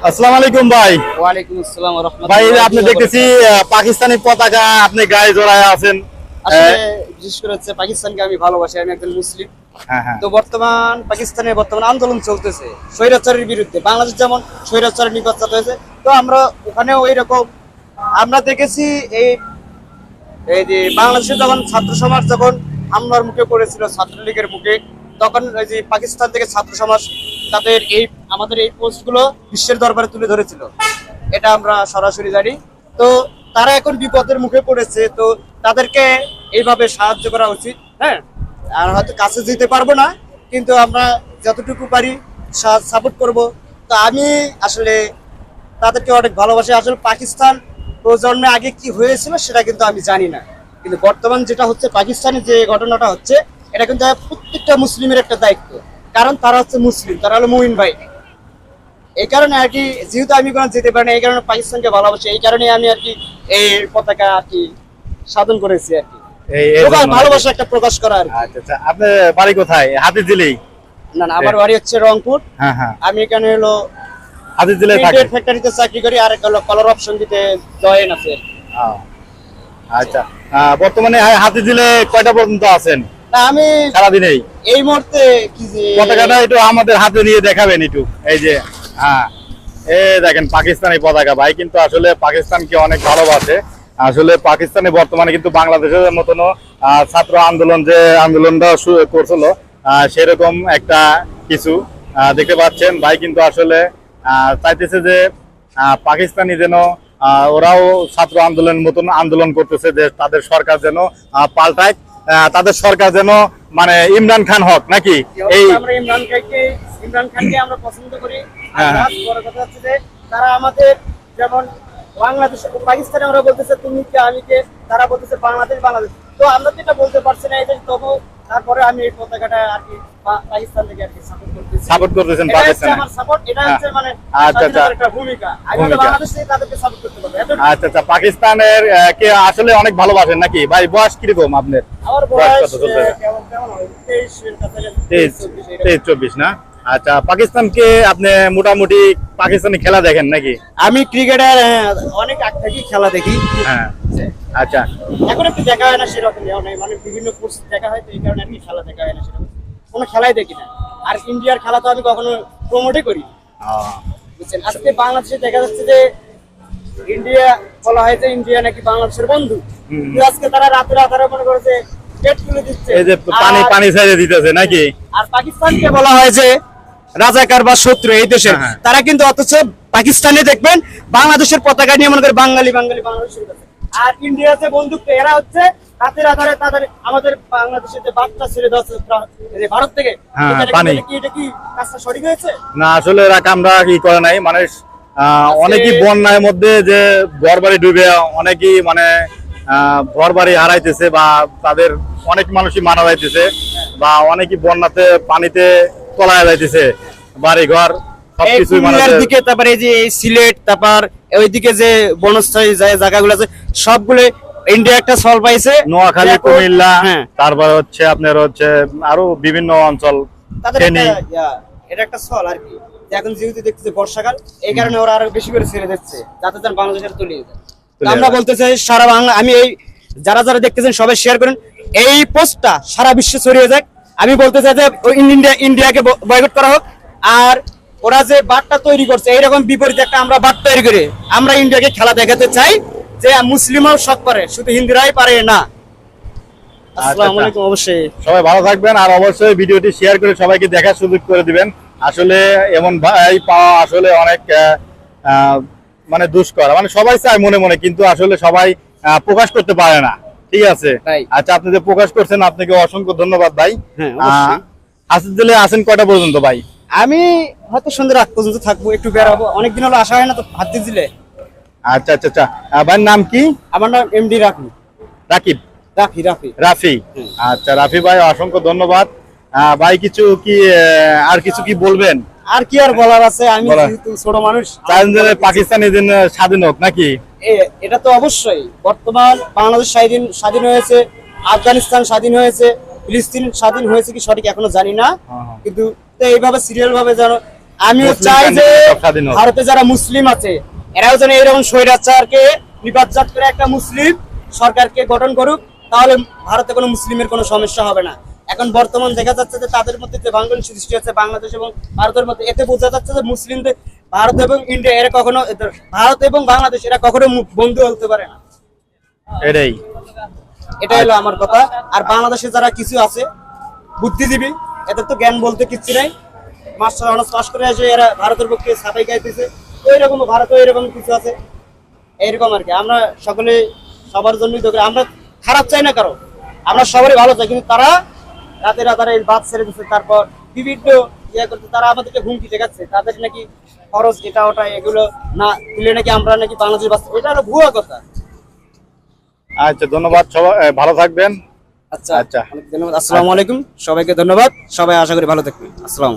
আসসালামু আলাইকুম ভাই। ওয়ালাইকুম আসসালাম ভাই আপনি দেখতেছি আহ, পাকিস্তানি পতাকা আপনি গায়ে জড়ায় আছেন। আসলে বিশেষ করে হচ্ছে পাকিস্তানকে আমি ভালোবাসি আমি একজন মুসলিম। হ্যাঁ হ্যাঁ। তো বর্তমান আন্দোলন চলতেছে স্বৈরাচারের বিরুদ্ধে। বাংলাদেশ যেমন স্বৈরাচারের নিপাত হয়েছে তো আমরা ওখানেও এইরকম আমরা দেখেছি এই এই যে বাংলাদেশে যখন ছাত্র সমাজ যখন হামলার মুখে পড়েছিল ছাত্রলীগের মুখে তখন যে পাকিস্তান থেকে ছাত্র সমাজ তাদের এই, আমাদের এই পোস্টগুলো বিশ্বের দরবারে তুলে ধরেছিল। এটা আমরা সরাসরি জানি। তো তারা এখন বিপদের মুখে পড়েছে, তো তাদেরকে এইভাবে সাহায্য করা উচিত হ্যাঁ? আর হয়তো কাছে যেতে পারব না, কিন্তু আমরা যতটুকু পারি সাপোর্ট করব। তো আমি আসলে তাদেরকে অনেক ভালোবাসি। আসলে পাকিস্তান প্রজন্মে আগে কি হয়েছিল সেটা কিন্তু আমি জানি না। কিন্তু বর্তমান যেটা হচ্ছে, পাকিস্তানে যে ঘটনাটা হচ্ছে এটা কিন্তু প্রত্যেকটা মুসলিমের একটা দায়িত্ব। কারণ তারা হচ্ছে মুসলিম তারা হলো মুমিন ভাই। এই কারণে আর কি যেহেতু আমি কোনো যেতে পারি না এই কারণে পাকিস্তানকে ভালোবাসি এই কারণে আমি আর কি এই পতাকা আর কি সাধন করেছি আর কি। ভালোবাসা একটা প্রকাশ করা আর আচ্ছা আচ্ছা আপনার বাড়ি কোথায়? হাতির দিলেই না না আমার বাড়ি হচ্ছে রংপুর। হ্যাঁ হ্যাঁ। আমি এখানে হলো হাতির দিলে থাকে ফ্যাক্টরিতে চাকরি করি আর হলো কলার অপশন দিতে জয়েন আছে আচ্ছা। বর্তমানে হা- হাতির দিলে কয়টা পর্যন্ত আছেন? না আমি সারাদিনেই? এই মুহূর্তে কি যে পতাকাটা একটু আমাদের হাতে নিয়ে দেখাবেন একটু। এই যে হ্যাঁ। এই দেখেন পাকিস্তানি পতাকা। ভাই কিন্তু আসলে পাকিস্তানকে অনেক ভালোবাসে। আসলে পাকিস্তানে বর্তমানে কিন্তু বাংলাদেশের মতনও ছাত্র আন্দোলন যে আন্দোলনটা করছিল সেরকম একটা কিছু দেখতে পাচ্ছেন। ভাই কিন্তু আসলে আহ, চাইতেছে যে আহ, পাকিস্তানি যেন ওরাও ছাত্র আন্দোলনের মতন আন্দোলন করতেছে যে তাদের সরকার যেন পাল্টায়। তাদের সরকার যেন মানে ইমরান খান হক নাকি? এই আমরা ইমরান খানকে ইমরান খানকে আমরা পছন্দ করি। হ্যাঁ, হ্যাঁ। বড় কথা হচ্ছে যে তারা আমাদের যেমন বাংলাদেশ পাকিস্তানে আমরা বলতেছে তুমি কে আমি কে? তারা বলতেছে বাংলাদেশ বাংলাদেশ। তো আমরা যেটা বলতে পারছি না এই যে তবু তারপরে আমি এই পতাকাটা আর কি পাকিস্তান থেকে আর কি সাপোর্ট করতেছি। সাপোর্ট করতেছেন পাকিস্তান। আমার সাপোর্ট এটা হচ্ছে হ্যাঁ। মানে আচ্ছা, আচ্ছা। একটা ভূমিকা। আমি বাংলাদেশ থেকে তাদেরকে সাপোর্ট করতে পারব। আচ্ছা আচ্ছা। পাকিস্তানের কে আসলে অনেক ভালোবাসেন নাকি? ভাই বয়স কীরকম আপনার? আমার বয়স কেমন কেমন হবে? তেইশ এর কাছাকাছি, তেইশ চব্বিশ এরকম। তেইশ চব্বিশ না? আচ্ছা পাকিস্তানকে আপনি মোটামুটি পাকিস্তানি খেলা দেখেন নাকি? আমি ক্রিকেটার অনেক আগ থেকেই খেলা দেখি। হ্যাঁ আচ্ছা। এখন একটু দেখা হয় না সেরকম মানে বিভিন্ন কোর্স দেখা হয় তো এই কারণে কি খেলা দেখা হয় না সেরকম। কোনো খেলাই দেখি না। আর ইন্ডিয়ার খেলা তো আমি কখনো প্রমোটই করি বুঝছেন? আজকে বাংলাদেশে দেখা যাচ্ছে যে ইন্ডিয়া বলা হয় যে ইন্ডিয়া নাকি বাংলাদেশের বন্ধু। আজকে তারা রাতে রাতারা মনে করে যে পেট তুলে দিচ্ছে। এই যে পানি পানি ছেড়ে দিতেছে নাকি? আর পাকিস্তানকে বলা হয় যে রাজাকার বা শত্রু এই দেশের হ্যাঁ, হ্যাঁ। তারা কিন্তু অথচ পাকিস্তানে দেখবেন বাংলাদেশের পতাকা নিয়ে মনে করে বাঙালি বাঙালি আর ইন্ডিয়াতে বন্দুক এরা হচ্ছে রাতের আধারে তাদের আমাদের বাংলাদেশের যে বাচ্চা ছেড়ে দেওয়া ভারত থেকে হ্যাঁ, এটা কি- পানি। এটা কি কাজটা সঠিক হয়েছে না আসলে এরা কামরা কি করে নাই মানে আহ, অনেকই বন্যার মধ্যে যে ডুবে অনেকই মানে হারাইতেছে বা তাদের অনেক মানুষই মারা যাইতেছে বা অনেকই বন্যাতে পানিতে তলায় যাইতেছে বাড়ি ঘর এই সবকিছুই পুরুলিয়ার দিকে তারপরে এই যে সিলেট তারপর ওইদিকে যে বনস্থায়ী জায়গাগুলো আছে সবগুলো ইন্ডিয়া একটা সল পাইছে। নোয়াখালী কুমিল্লা হ্যাঁ। তারপর হচ্ছে আপনার হচ্ছে আরও বিভিন্ন অঞ্চল তাদের ফেনী। একটা- এটা একটা সল আর কি। এখন যেহেতু দেখতেছে বর্ষাকাল এই কারণে ওরা আরও বেশি করে ছেড়ে দিচ্ছে যাতে যেন বাংলাদেশের তলিয়ে যায়। আমরা বলতে চাই সারা বাংলা আমি এই যারা যারা দেখতেছেন সবাই শেয়ার করেন। এই পোস্টটা সারা বিশ্বে ছড়িয়ে যাক। আমি বলতে চাই যে ইন্ডিয়া ইন্ডিয়াকে বয়কট করা হোক আর ওরা যে বার্তা তৈরি করছে এইরকম বিপরীত একটা আমরা বার্তা তৈরি করি। আমরা ইন্ডিয়াকে খেলা দেখাতে চাই যে মুসলিমও শখ করে শুধু হিন্দিরাই পারে না। আসসালামু আচ্ছা। আলাইকুম অবশ্যই। সবাই ভালো থাকবেন আর অবশ্যই ভিডিওটি শেয়ার করে সবাইকে দেখার সুযোগ করে দিবেন। আসলে এমন ভাই পাওয়া আসলে অনেক মানে দুষ্কর। মানে সবাই চায় মনে মনে কিন্তু আসলে সবাই প্রকাশ করতে পারে না। ঠিক আছে। আচ্ছা আপনি যে প্রকাশ করছেন আপনাকে অসংখ্য ধন্যবাদ ভাই। হ্যাঁ, আসিফ দিলে আসেন কয়টা পর্যন্ত ভাই? আমি হয়তো সন্ধ্যে আগ পর্যন্ত থাকব একটু বেরাবো। অনেকদিন হলো আসা হয় না তো হাত দিয়ে দিলে আচ্ছা আচ্ছা। আচ্ছা ভাইয়ের নাম কি? আমার নাম এমডি রাখি রাকিব। রাফি রাফি। রাফি। আচ্ছা রাফি ভাই অসংখ্য ধন্যবাদ। ভাই কিছু কি আহ, আর কিছু কি বলবেন? আর কি আর বলার আছে? আমি ছোট মানুষ চান যে পাকিস্তানি স্বাধীন হোক নাকি? এটা তো অবশ্যই বর্তমান বাংলাদেশ স্বাধীন স্বাধীন হয়েছে আফগানিস্তান স্বাধীন হয়েছে ফিলিস্তিন স্বাধীন হয়েছে কি সঠিক এখনও জানি না হ্যাঁ, হ্যাঁ। কিন্তু এইভাবে সিরিয়াল ভাবে যেন আমিও চাই যে। ভারতে যারা মুসলিম আছে এরাও যেন এরকম স্বৈরাচারকে নিপাতজাত করে একটা মুসলিম সরকারকে গঠন করুক তাহলে ভারতে কোনো মুসলিমের কোনো সমস্যা হবে না এখন বর্তমান দেখা যাচ্ছে যে তাদের মধ্যে যে ভাঙ্গন সৃষ্টি হচ্ছে বাংলাদেশ এবং ভারতের মধ্যে এতে বোঝা যাচ্ছে যে মুসলিমদের ভারত এবং ইন্ডিয়া এরা কখনো ভারত এবং বাংলাদেশ এরা কখনো বন্ধু হতে পারে না। এটাই। এটা হলো আমার কথা। আর বাংলাদেশে যারা কিছু আছে বুদ্ধিজীবী এদের তো জ্ঞান বলতে কিচ্ছু নাই। মাস্টার অনার্স পাস করে এসে এরা ভারতের পক্ষে সাফাই গাইতেছে ওই রকম ভারতে এরকম কিছু আছে। এইরকম আর কি। আমরা সকলে সবার জন্যই দোকান আমরা খারাপ চাই না কারও। আমরা সবারই ভালো চাই কিন্তু তারা রাতে এই বাদ ছেড়ে দিচ্ছে তারপর বিভিন্ন ইয়ে করতে তারা আমাদেরকে হুমকি দেখাচ্ছে। তাদের নাকি খরচ এটা ওটা এগুলো না দিলে নাকি আমরা নাকি বাংলাদেশ বাঁচতে এটা হলো ভুয়া কথা। আচ্ছা ধন্যবাদ সবাই ভালো থাকবেন। আচ্ছা আচ্ছা। ধন্যবাদ। আসসালামু আলাইকুম। সবাইকে ধন্যবাদ। সবাই আশা করি ভালো থাকবেন। আসসালাম